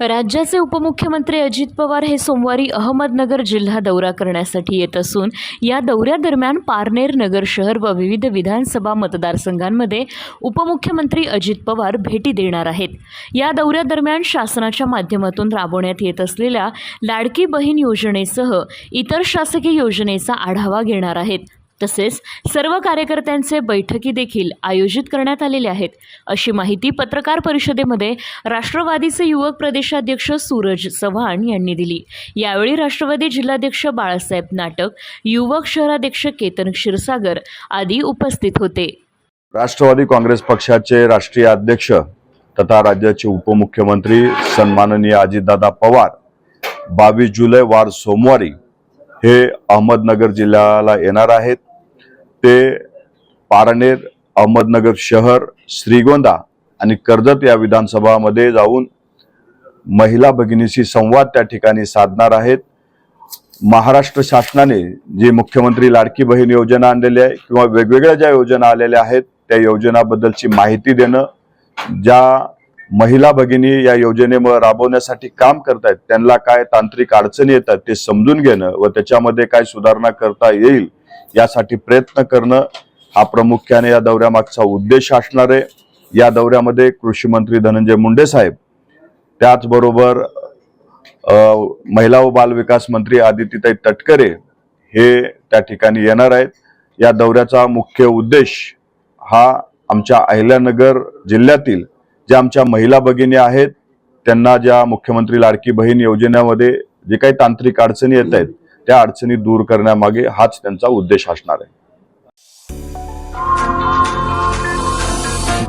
राज्याचे उपमुख्यमंत्री अजित पवार हे सोमवारी अहमदनगर जिल्हा दौरा करण्यासाठी येत असून या दौऱ्यादरम्यान पारनेर नगर शहर व विविध विधानसभा मतदारसंघांमध्ये उपमुख्यमंत्री अजित पवार भेटी देणार आहेत. या दौऱ्यादरम्यान शासनाच्या माध्यमातून राबवण्यात येत असलेल्या लाडकी बहीण योजनेसह इतर शासकीय योजनेचा आढावा घेणार आहेत. तसेच सर्व कार्यकर्त्यांचे बैठकी देखील आयोजित करण्यात आलेले आहेत. अशी माहिती पत्रकार परिषदेमध्ये राष्ट्रवादीचे युवक प्रदेशाध्यक्ष सूरज चव्हाण यांनी दिली. यावेळी राष्ट्रवादी जिल्हाध्यक्ष बाळासाहेब नाटक युवक शहराध्यक्ष केतन क्षीरसागर आदी उपस्थित होते. राष्ट्रवादी काँग्रेस पक्षाचे राष्ट्रीय अध्यक्ष तथा राज्याचे उपमुख्यमंत्री सन्माननीय अजितदादा पवार बावीस जुलै वार सोमवारी हे अहमदनगर जिल्ह्याला येणार आहेत. ते पारनेर अहमदनगर शहर श्रीगोंदा आणि कर्जत या विधानसभामध्ये जाऊन महिला भगिनीशी संवाद त्या ठिकाणी साधणार आहेत. महाराष्ट्र शासनाने जी मुख्यमंत्री लाडकी बहीण योजना आणलेली आहे किंवा वेगवेगळ्या ज्या योजना आलेल्या आहेत त्या योजनाबद्दलची माहिती देणं ज्या महिला भगिनी या योजनेमुळे राबवण्यासाठी काम करतायत त्यांना काय तांत्रिक अडचणी येतात ते समजून घेणं व त्याच्यामध्ये काय सुधारणा करता येईल यासाठी प्रयत्न करणं हा प्रामुख्याने या दौऱ्यामागचा उद्देश असणार आहे. या दौऱ्यामध्ये कृषी मंत्री धनंजय मुंडे साहेब त्याचबरोबर महिला व बाल विकास मंत्री आदित्यताई तटकरे हे त्या ठिकाणी येणार आहेत. या दौऱ्याचा मुख्य उद्देश हा आमच्या अहिल्यानगर जिल्ह्यातील ज्या आमच्या महिला भगिनी आहेत त्यांना ज्या मुख्यमंत्री लाडकी बहीण योजनेमध्ये जे काही तांत्रिक अडचणी येत आहेत त्या अडचणी दूर करण्यामागे हाच त्यांचा उद्देश असणार आहे.